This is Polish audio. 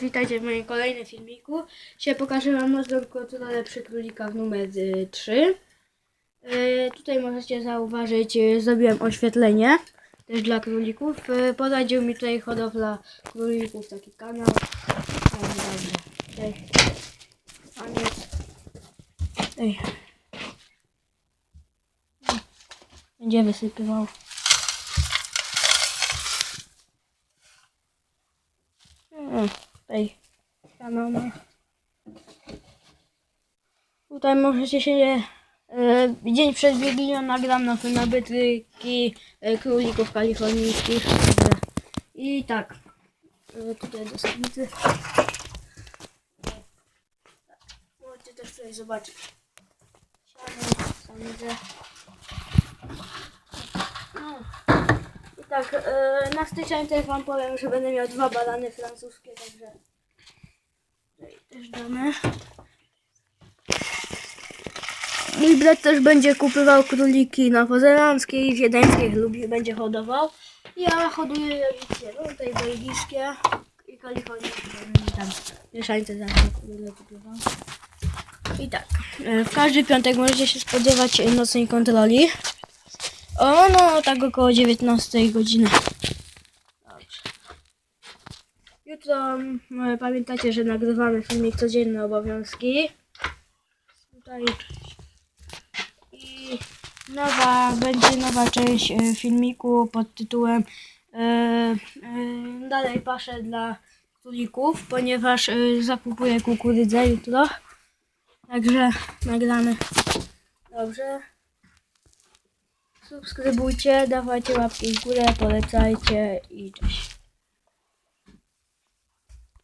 Witajcie w moim kolejnym filmiku. Dzisiaj pokażę Wam nocną kontrolę przy królikach numer 3. tutaj możecie zauważyć, y, zrobiłem oświetlenie też dla królików. Y, poradził mi tutaj hodowla królików, taki kanał. O, dobrze. Tutaj. Koniec. Ej. Będzie wysypywał. Mm, Tutaj możecie się e, dzień przed Wigilią nagram nowe nabytki e, królików kalifornijskich. I tak. E, tutaj do samicy. Możecie też tutaj zobaczyć. Siano, samicę. No. I tak, e, na styczeń też wam powiem, że będę miał dwa balany francuskie, także tutaj też damy. Mój brat też będzie kupywał króliki nowozelandzkie i wiedeńskie lubi, będzie hodował. Ja hoduję rodzice, no tutaj belgijskie i kalifornijskie, tam mieszańce zawsze będę. I tak, e, w każdy piątek możecie się spodziewać nocnej kontroli. O, no, tak około 19 godziny. Dobrze. Jutro mm, pamiętacie, że nagrywamy filmik codzienne obowiązki. Tutaj. I nowa, będzie nowa część e, filmiku pod tytułem e, e, Dalej paszę dla królików, ponieważ e, zakupuję kukurydzę jutro. Także nagramy. Dobrze. Subskrybujcie, dawajcie łapki w górę, polecajcie i cześć.